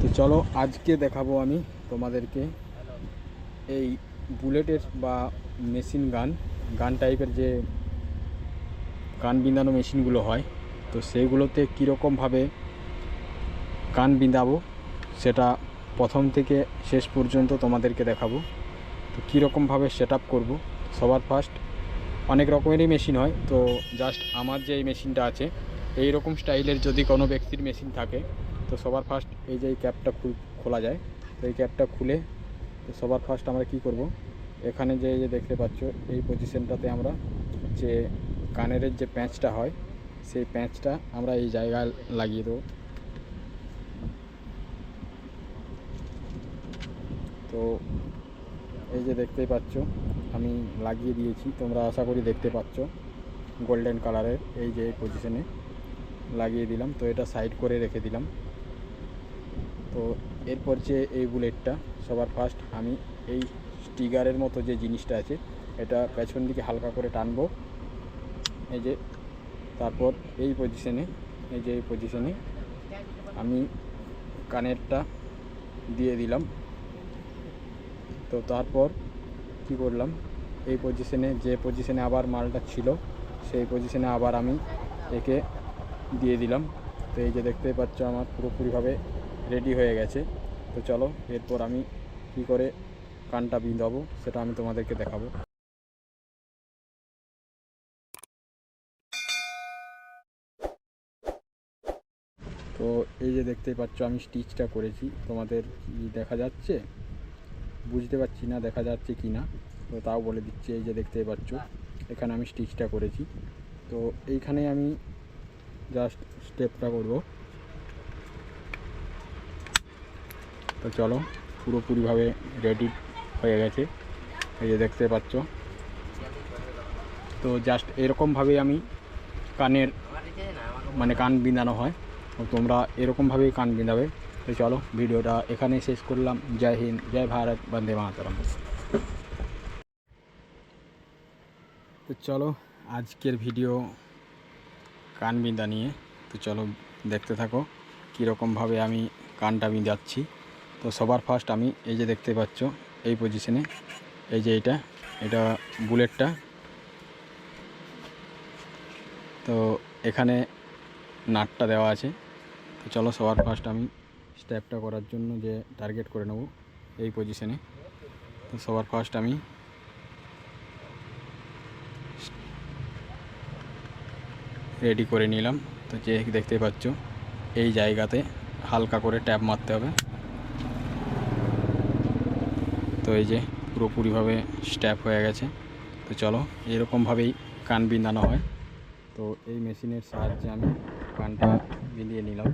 তো চলো আজকে দেখাবো আমি তোমাদেরকে এই বুলেটের বা মেশিন গান গান টাইপের যে কান বিঁধানো মেশিনগুলো হয়, তো সেইগুলোতে কীরকমভাবে কান বিঁধাবো সেটা প্রথম থেকে শেষ পর্যন্ত তোমাদেরকে দেখাবো। তো কীরকমভাবে সেট আপ করব, সবার ফার্স্ট অনেক রকমেরই মেশিন হয়, তো জাস্ট আমার যে এই মেশিনটা আছে এই রকম স্টাইলের যদি কোনো ব্যক্তির মেশিন থাকে তো সবার ফার্স্ট এই যে এই ক্যাপটা খুল- যায়, তো এই ক্যাপটা খুলে তো সবার ফার্স্ট আমরা কি করব? এখানে যে যে দেখতে পাচ্ছ, এই পজিশনটাতে আমরা যে কানের যে প্যাঁচটা হয়, সেই প্যাঁচটা আমরা এই জায়গায় লাগিয়ে দেবো। তো এই যে দেখতেই পাচ্ছ, আমি লাগিয়ে দিয়েছি, তোমরা আশা করি দেখতে পাচ্ছ গোল্ডেন কালারের এই যে পজিশনে লাগিয়ে দিলাম। তো এটা সাইড করে রেখে দিলাম। তো এরপর যে এই বুলেটটা, সবার ফার্স্ট আমি এই স্টিগারের মতো যে জিনিসটা আছে, এটা পেছন দিকে হালকা করে টানবো। এই যে, তারপর এই পজিশনে এই যে এই পজিশনে আমি কানেরটা দিয়ে দিলাম। তো তারপর কি করলাম? এই পজিশনে যে পজিশনে আবার মালটা ছিল, সেই পজিশনে আবার আমি একে দিয়ে দিলাম। তো এই যে দেখতে পাচ্ছ আমার পুরোপুরিভাবে রেডি হয়ে গেছে। তো চলো, এরপর আমি কি করে কানটা বিঁধাবো, সেটা আমি তোমাদেরকে দেখাবো। তো এই যে দেখতেই পাচ্ছ, আমি স্টিচটা করেছি। তোমাদের কি দেখা যাচ্ছে? বুঝতে পারছি না, দেখা যাচ্ছে কি না। তো তাও বলে দিচ্ছি, এই যে দেখতেই পাচ্ছ, এখানে আমি স্টিচটা করেছি। তো এইখানে আমি জাস্ট স্টেপটা করব। তো চলো, পুরোপুরিভাবে রেডি হয়ে গেছে। এই যে দেখতে পাচ্ছ। তো জাস্ট এরকমভাবেই আমি কানের মানে কান বিঁধানো হয়। তো তোমরা এরকমভাবেই কান বিঁধাবে। তো চলো, ভিডিওটা এখানেই শেষ করলাম। জয় হিন্দ, জয় ভারত, বন্দে মাতরম। তো চলো, আজকের ভিডিও কান বিঁধা নিয়ে। তো চলো, দেখতে থাকো, কীরকমভাবে আমি কানটা বিঁধাচ্ছি। তো সবার ফার্স্ট আমি এই যে দেখতে পাচ্ছ, এই পজিশনে এই যে এটা এটা বুলেটটা তো এখানে নাটটা দেওয়া আছে। তো চলো সবার ফার্স্ট আমি স্ট্যাপটা করার জন্য যে টার্গেট করে নেব এই পজিশনে তো সবার ফার্স্ট আমি রেডি করে নিলাম। তো যে দেখতে পাচ্ছ, এই জায়গাতে হালকা করে ট্যাপ মারতে হবে। তো এই যে পুরোপুরিভাবে স্ট্যাপ হয়ে গেছে তো চলো, এরকমভাবেই কান বিঁধানো হয় তো এই মেশিনের সাহায্যে আমি কানটা বিলিয়ে নিলাম